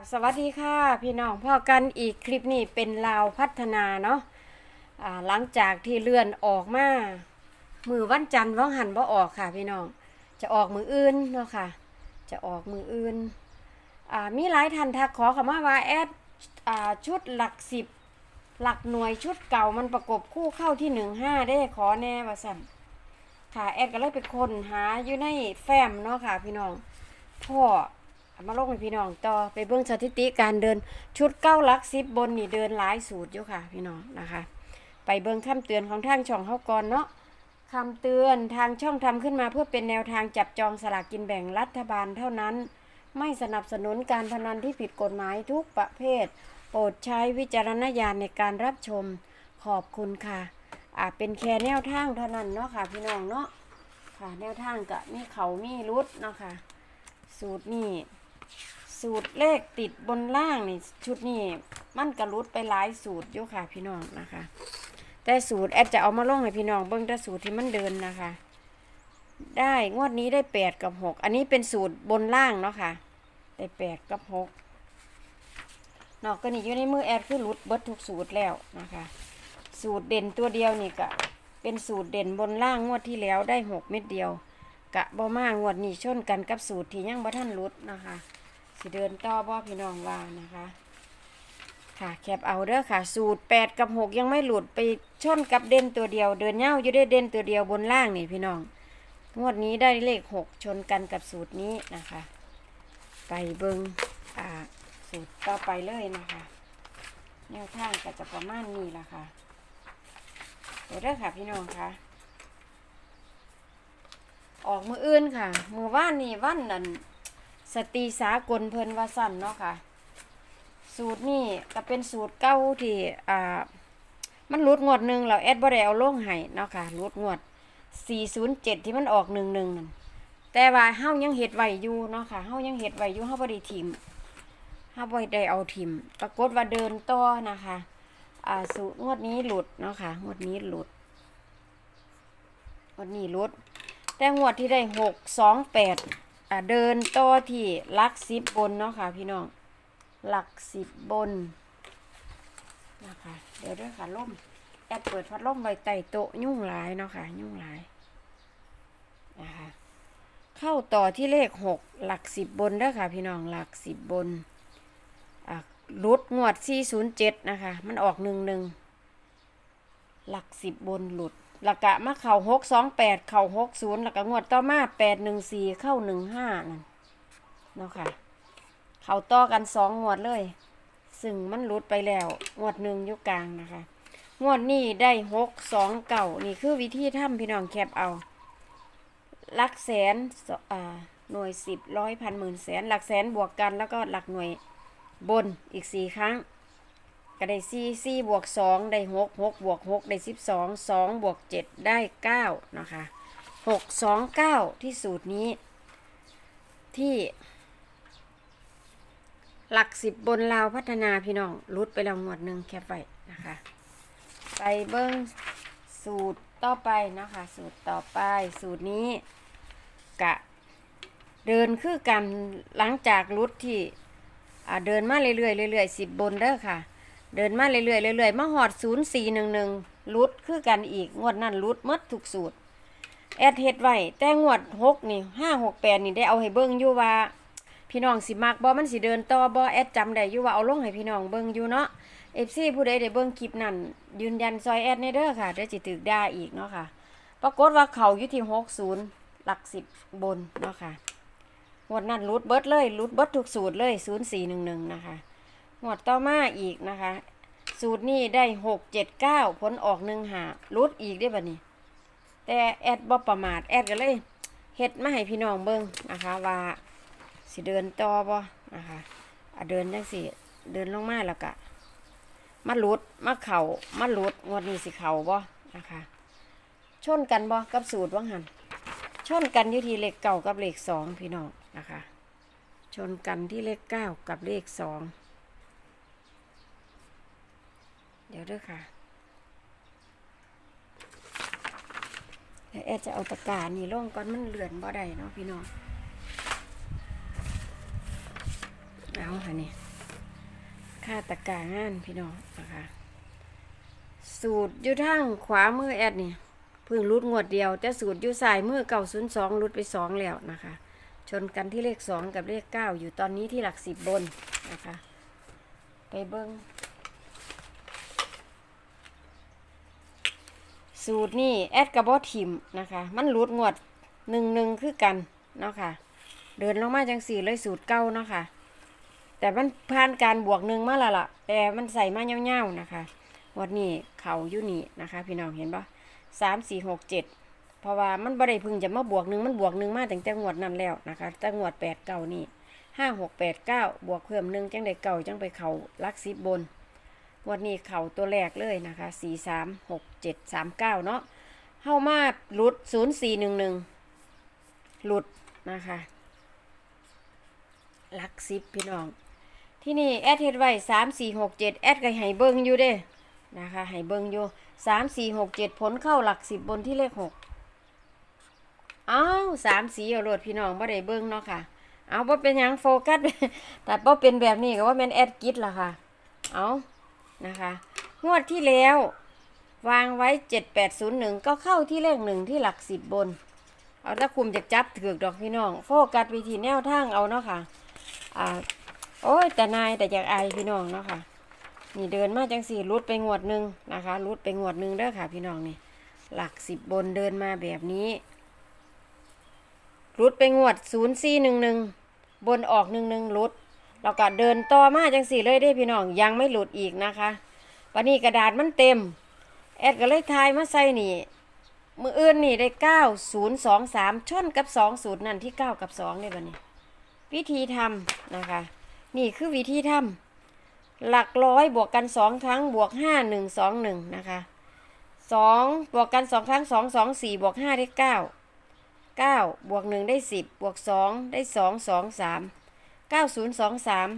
บสวัสดีค่ะ พี่น้องพ่อกันอีกคลิปนี้เป็นลาวพัฒนาเนาะอ่าหลังจากที่เลื่อนออกมามือวันจันทร์ว่างหันบ่ออกค่ะ พี่น้องจะออกมืออื่นเนาะค่ะ จะออกมืออื่นมีหลายท่านทักขอข้ามาว่าแอดชุดหลักสิบหลักหน่วยชุดเก่ามันประกบคู่เข้าที่หนึ่งห้าได้ขอแน่ว่าสั่นค่ะแอดก็เลยไปค้นหาอยู่ในแฟ้มเนาะค่ะ พี่น้องพ่อ มาลงให้พี่น้องต่อไปเบิ่งสถิติการเดินชุดเก้าลักสิบบนนี่เดินหลายสูตรอยู่ค่ะ พี่น้องนะคะ ไปเบิ่งคำเตือนของทางช่องเฮาก่อนเนาะคำเตือนทางช่องทำขึ้นมาเพื่อเป็นแนวทางจับจองสลากกินแบ่งรัฐบาลเท่านั้น ไม่สนับสนุนการพนันที่ผิดกฎหมายทุกประเภท โปรดใช้วิจารณญาณในการรับชมขอบคุณค่ะอ่าเป็นแค่แนวทางเท่านั้นเนาะค่ะ พี่น้องเนาะค่ะ แนวทางก็มีเขามีรุดเนาะค่ะ สูตรนี่ สูตรเลขติดบนล่างนี่ชุดนี้มันกระลุดไปหลายสูตรอยู่ค่ะพี่น้องนะคะ แต่สูตรแอดจะเอามาลงให้พี่น้องเบิ่งแต่สูตรที่มันเดินนะคะ ได้งวดนี้ได้แปดกับหกอันนี้เป็นสูตรบนล่างเนาะค่ะได้แปดกับหกนอกก็นี่อยู่ในมือแอดคือลุดเบิดทุกสูตรแล้วนะคะ สูตรเด่นตัวเดียวนี่ก็เป็นสูตรเด่นบนล่างงวดที่แล้วได้หกเม็ดเดียว กะบ่มางวดนี้ชนกันกับสูตรที่ยังบ่ท่านลุดนะคะ สิเดินต่อบ่พี่น้องว่านะคะ ค่ะแคปเอาเด้อค่ะ สูตร8กับ6ยังไม่หลุดไปชนกับเด่นตัวเดียว เดินเง่าอยู่ได้เด่นตัวเดียวบนล่างนี่พี่น้องงวดนี้ได้เลข6ชนกันกับสูตรนี้นะคะ ไปเบิงอ่าสูตรต่อไปเลยนะคะ แนวทางก็จะประมาณนี้ละค่ะเดี๋ยวเด้อค่ะพี่น้องค่ะออกมืออื่นค่ะ มือว่านนี่วันนั้น สตีสากลเพิ่นว่าสั้นเนาะค่ะ สูตรนี่ก็เป็นสูตรเก้าที่อ่ามันรุดงวดหนึ่งเราแอดบ่ได้เอาลงให้เนาะค่ะรุดงวด 407 ที่มันออกหนึ่งหนึ่งนั่นแต่ว่าเฮายังเฮ็ดไว้อยู่เนาะค่ะเฮายังเฮ็ดไว้อยู่เฮาบ่ได้ทิมเฮาบ่ได้เอาทิม ปรากฏว่าเดินต่อนะคะอ่าสูตรงวดนี้หลุดเนาะค่ะงวดนี้หลุดงวดนี้หลุด แต่งวดที่ได้628อ่า เดินต่อที่หลักสิบบนเนาะค่ะ พี่น้องหลักสิบบนนะคะเดี๋ยวด้วยค่ะล่มแอดเปิดพัดลมไว้ใต้โต๊ะยุ่งหลายเนาะค่ะ ยุ่งหลายนะคะเข้าต่อที่เลขหกหลักสิบบนเด้อค่ะ พี่น้องหลักสิบบนรุดงวด 407 นะคะ มันออกหนึ่งหนึ่งหลักสิบบนหลุด แล้วก็มาเข่าหกสองแปดเข่าหกศูนย์แล้วก็งวดต่อมาแปดหนึ่งสี่เข้าหนึ่งห้านั่นเนาะค่ะ เข่าต่อกันสองงวดเลย ซึ่งมันหลุดไปแล้ว งวดหนึ่งอยู่กลางนะคะ งวดนี้ได้หกสองเก่านี่คือวิธีทำพี่น้องแคปเอาหลักแสนอ่าหน่วยสิบร้อยพันหมื่นแสนหลักแสนบวกกันแล้วก็หลักหน่วยบนอีกสี่ครั้ง ก็ได้สี่สี่บวกสองได้หกหกบวกหกได้สิบสองสองบวกเจ็ดได้เก้านะคะหกสองเก้าที่สูตรนี้ ที่ หลักสิบบนลาวพัฒนาพี่น้องรุดไปแล้วงวดหนึ่งแคปไว้นะคะ ไปเบิ้งสูตรต่อไปนะคะ สูตรต่อไปสูตรนี้กะเดินคือกันหลังจากรุดที่เดินมาเรื่อยๆเรื่อยๆสิบบนเด้อค่ะ เดินมาเรื่อยๆเรื่อยๆมาหอดศูนย์สี่หนึ่งหนึ่งรุดคือกันอีกงวดนั้นรุดหมดทุกสูตร แอดเฮ็ดไว้แต่งวดหกนี่ห้าหกแปดนี่ได้เอาให้เบิ่งอยู่ว่า พี่น้องสิมักบ่มันสิเดินต่อบ่แอดจำได้อยู่ว่าเอาลงให้พี่น้องเบิ่งอยู่เนาะ FC ผู้ใดได้เบิ่งคลิปนั้นยืนยันซอยแอดในเด้อค่ะเดี๋ยวสิถึกด่าอีกเนาะค่ะ ปรากฏว่าเขาอยู่ที่60หลัก10บบนเนาะค่ะงวดนั้นรูดเบิดเลยรูดเบิดทุกสูตรเลย0411นะคะ งวดต่อมาอีกนะคะ สูตรนี้ได้หกเจ็ดเก้าผลออกหนึ่งหารุดอีกได้บ่นี้แต่แอดบ่ประมาทแอดก็เลยเฮ็ดมาให้พี่น้องเบิ่งนะคะว่าสิเดินต่อบ่นะคะเดินจังสิเดินลงมาแล้วก็มาลุดมาเข่ามาลุดงวดนี้สิเข่าบ่นะคะชนกันบ่กับสูตรว่างหันชนกันอยู่ที่เลขเก้ากับเลขสองพี่น้องนะคะ ชนกันที่เลขเก้ากับเลขสอง เดี๋ยวด้วยค่ะ เดี๋ยวแอดจะเอาตะกร้านี่ลงก่อนมันเลื่อนบ่ได้เนาะพี่น้อง เอาค่ะนี่ค่าตะกร้างานพี่น้องนะคะสูตรอยู่ทางขวามือแอดนี่พิ่งรุดงวดเดียวแต่สูตรอยู่สายมือเก่าศูนย์สองรุดไปสองแล้วนะคะ ชนกันที่เลขสองกับเลขเก้าอยู่ตอนนี้ที่หลักสิบบนนะคะ ไปเบิ้ง สูตรนี่แอดกับบอทิมนะคะ มันรุดงวดหนึ่งหนึ่งคือกันเนาะค่ะ เดินลงมาจังสี่เลยสูตรเก้าเนาะค่ะ แต่มันผ่านการบวกหนึ่งมาและละแต่มันใส่มาเง่าๆนะคะวันนี้เขาอยู่นี่นะคะ พี่น้องเห็นปะสามสี่หกเจ็ดเพราะว่ามันบ่ได้เพึ่งจะมาบวกหนึ่งมันบวกหนึ่งมาแตั้งแต่งวดนั้นแล้วนะคะแตั้งงวดแปดเก้านี่ห้าหกแปดเก้าบวกเพิ่มหนึ่งจังได้เก่าจังไปเขาลักสิบบน วันนี้เขาตัวแรกเลยนะคะสี่สามหกเจ็ดสามเก้าเนาะเข้ามาหลุดศูนย์สี่หนึ่งหนึ่งหลุดนะคะลักสิบพี่น้อง ที่นี่แอดเฮ็ดไว้สามสี่หกเจ็ดแอดก็ให้เบิ่งอยู่เด้นะคะให้เบิ่งอยู่สามสี่หกเจ็ดผลเข้าหลักสิบบนที่เลขหกอ้าวสามสีเอาโลดพี่น้องบ่ได้เบิ่งเนาะค่ะ เอาบ่เป็นยังโฟกัสแต่บ่เป็นแบบนี้ก็ว่าแม่นแอดกิดล่ะค่ะ เอา นะคะ งวดที่แล้ว วางไว้เจ็ดแปดศูนย์หนึ่งก็เข้าที่เลขหนึ่งที่หลักสิบบน เอาถ้าคุมจะจับถือดอกพี่น้อง โฟกัสวิธีแนวทางเอาเนาะค่ะอ่าโอ้ยแต่นายแต่อยากอายพี่น้องเนาะค่ะนี่เดินมาจังสี่รุดไปงวดหนึ่งนะคะรุดไปงวดหนึ่งเด้อค่ะ พี่น้องนี่ หลักสิบบนเดินมาแบบนี้รุดไปงวดศูนย์สี่หนึ่งหนึ่งบนออกหนึ่งหนึ่งรุด เราก็เดินต่อมาจังสี่เลยได้พี่น้องยังไม่หลุดอีกนะคะวันนี้กระดาษมันเต็ม แอดก็เลยทายมาใส่นี่มืออื่นนี่ได้เก้าศูนย์สองสามชนกับสองศูนย์นั่นที่เก้ากับสองเนี่ยบัดนี้ วิธีทำนะคะ นี่คือวิธีทำหลักร้อยบวกกันสองครั้งบวกห้าหนึ่งสองหนึ่งนะคะสองบวกกันสองครั้งสองสองสี่บวกห้าได้เก้าเก้าบวกหนึ่งได้สิบบวกสองได้สองสองสาม เก้าศูนย์สองสาม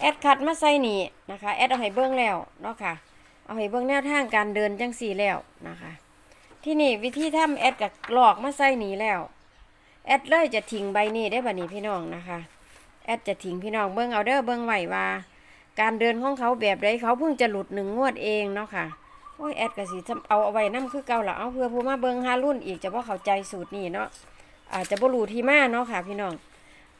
แอดคัดมาใส่นี่นะคะ แอดเอาให้เบิ้งแล้วเนาะค่ะ เอาให้เบิ้งแนวทางการเดินจังสี่แล้วนะคะ ที่นี่วิธีทำแอดกับหลอกมาใส่นี่แล้ว แอดเลยจะทิ้งใบนี้ได้บัดนี้พี่น้องนะคะ แอดจะทิ้งพี่น้องเบิ้งเอาเด้อเบิ้งไหวว่า การเดินของเขาแบบใดเขาเพิ่งจะหลุดหนึ่งงวดเองเนาะค่ะโอ้ยแอดก็สิทำเอาเอาไว้น้ำคือเก่าละเอาเพื่อผู้มาเบิ้งฮารุ่นอีกจะว่าเข้าใจสูตรนี้เนาะอาจจะบ่รู้ที่มาเนาะค่ะพี่น้อง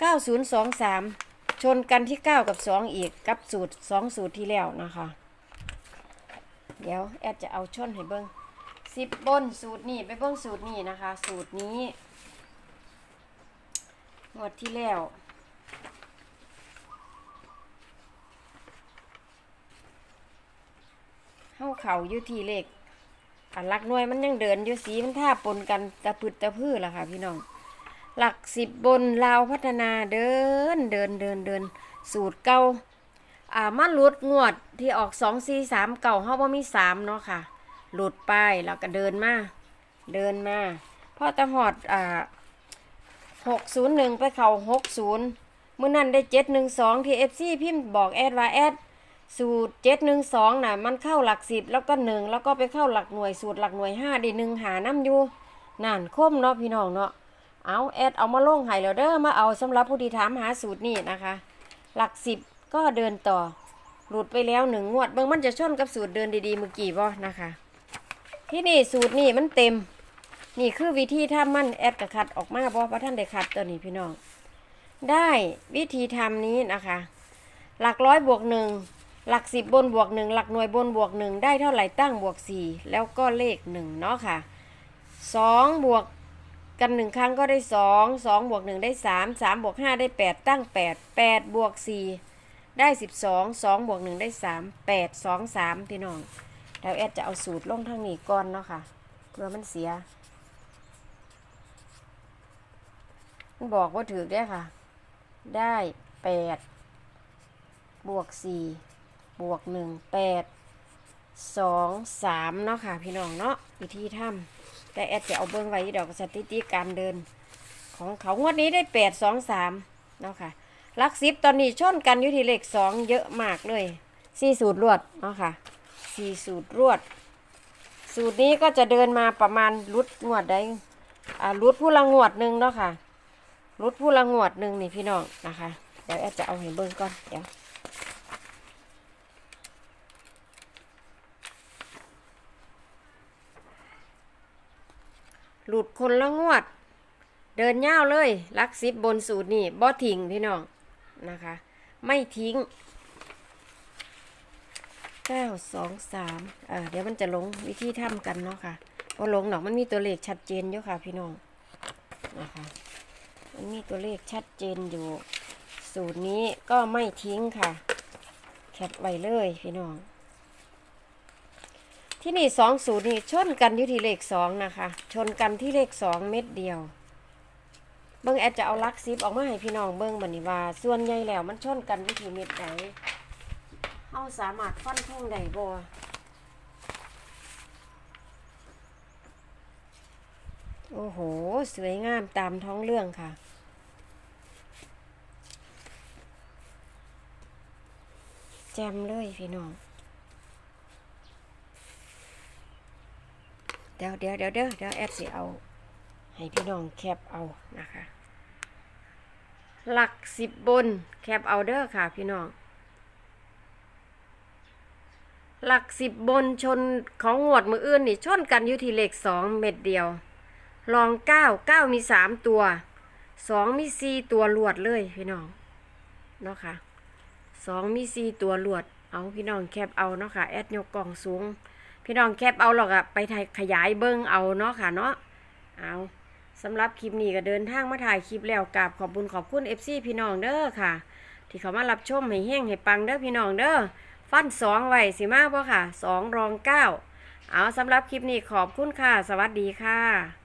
9023 ชนกันที่ 9 กับ 2 อีกกับสูตร 2 สูตรที่แล้วนะคะ เดี๋ยวแอดจะเอาชนให้เบิ้งสิบบนสูตรนี้ไปเบิ้งสูตรนี้นะคะ สูตรนี้งวดที่แล้วเข้าเข่าอยู่ที่เลขอันลักหน่วยมันยังเดินอยู่สีมันท่าปนกันตะพึดตะพื้อล่ะค่ะพี่น้อง หลักสิบบนลาวพัฒนาเดินเดินเดินเดิน สูตรเก่าอ่ามันหลุดงวดที่ออกสองสี่สามเก่าเฮาว่ามีสามเนาะค่ะ หลุดไปแล้วก็เดินมา เดินมาพ่อตะหอดอ่าหกศูนย์หนึ่งไปเข่าหกศูนย์เมื่อนั้นได้เจ็ดหนึ่งสองที่เอฟซีพิมพ์บอกแอดว่าแอดสูตรเจ็ดหนึ่งสองน่ะ มันเข้าหลักสิบแล้วก็หนึ่งแล้วก็ไปเข้าหลักหน่วยสูตรหลักหน่วยห้าได้หนึ่งหาน้ำอยู่นั่นคมเนาะพี่น้องเนาะ เอาแอดเอามาลงให้แล้วเด้อมาเอาสำหรับผู้ที่ถามหาสูตรนี่นะคะ หลักสิบก็เดินต่อ หลุดไปแล้วหนึ่งงวดเบิ่งมันจะชนกับสูตรเดินดีๆเมื่อกี้บ่นะคะ ที่นี่สูตรนี่มันเต็ม นี่คือวิธีทำมันแอดกระขัดออกมาบ่เพราะท่านได้ขัดตัวนี้พี่น้องได้วิธีทำนี้นะคะ หลักร้อยบวกหนึ่งหลักสิบบนบวกหนึ่งหลักหน่วยบนบวกหนึ่งได้เท่าไหร่ตั้งบวกสี่แล้วก็เลขหนึ่งเนาะค่ะสองบวก กันหนึ่งครั้งก็ได้สองสองบวกหนึ่งได้สามสามบวกห้าได้แปดตั้งแปดแปดบวกสี่ได้สิบสองสองบวกหนึ่งได้สามแปดสองสามพี่น้องแล้วแอดจะเอาสูตรลงทางนี้ก่อนเนาะค่ะ เพื่อมันเสีย มันบอกว่าถือได้ค่ะ ได้แปดบวกสี่บวกหนึ่งแปดสองสามเนาะค่ะ พี่น้องเนาะวิธีทำ แต่แอดจะเอาเบิ้งไว้เดี๋ยวสถิติการเดิน ของเขางวดนี้ได้แปดสองสามเนาะค่ะลักซิปตอนนี้ชนกันอยู่ที่เลขสองเยอะมากเลยสี่สูตรรวดเนาะค่ะสี่สูตรรวด สูตรนี้ก็จะเดินมาประมาณรุดงวดได้อ่ารุดผู้ละงวดหนึ่งเนาะค่ะรุดผู้ละงวดหนึ่งนี่พี่น้องนะคะเดี๋ยวแอดจะเอาให้เบิ้งก่อนเดี๋ยว หลุดคนละงวด เดินย่าวเลย ลักซิบบนสูตรนี่บ่ทิ้งพี่น้องนะคะ ไม่ทิ้งเก้าสองสามอ่าเดี๋ยวมันจะลงวิธีทำกันเนาะค่ะพอลงหนอกมันมีตัวเลขชัดเจนอยู่ค่ะพี่น้องนะคะมันมีตัวเลขชัดเจนอยู่ สูตรนี้ก็ไม่ทิ้งค่ะ แคปไว้เลยพี่น้อง ที่นี่สองสูตรนี่ชนกันอยู่ที่เลขสองนะคะ ชนกันที่เลขสองเม็ดเดียว เบิ้งแอดจะเอาลักซิปออกมาให้พี่น้องเบิ้งบันนี้ว่า ส่วนใหญ่แล้วมันชนกันอยู่ที่เม็ดไหนเอาสามารถฟันธงได้บ่โอ้โห สวยงามตามท้องเรื่องค่ะ แจมเลยพี่น้อง เดี๋ยวเดี๋ยวเดี๋ยวเดี๋ยวเดี๋ยวแอดสิเอา ให้พี่น้องแคปเอานะคะ หลักสิบบนแคปเอาเด้อค่ะพี่น้อง หลักสิบบนชนของงวดมืออื่นนี่ชนกันอยู่ที่เลขสองเม็ดเดียว ลองเก้าเก้ามีสามตัวสองมีสี่ตัวลวดเลยพี่น้องเนาะค่ะสองมีสี่ตัวลวดเอาพี่น้องแคปเอาเนาะค่ะแอดยกกล่องสูง พี่น้องแคปเอาหรอกอะไปถ่ายขยายเบิ้งเอาเนาะค่ะเนาะเอาสำหรับคลิปนี้ก็เดินทางมาถ่ายคลิปแล้วกราบขอบบุญขอบคุณ FC พี่น้องเด้อค่ะ ที่เขามารับชมให้เฮงให้ปังเด้อพี่น้องเด้อฟันสองไว้สิมาบ่ค่ะสองรองเก้าเอาสำหรับคลิปนี้ขอบคุณค่ะ สวัสดีค่ะ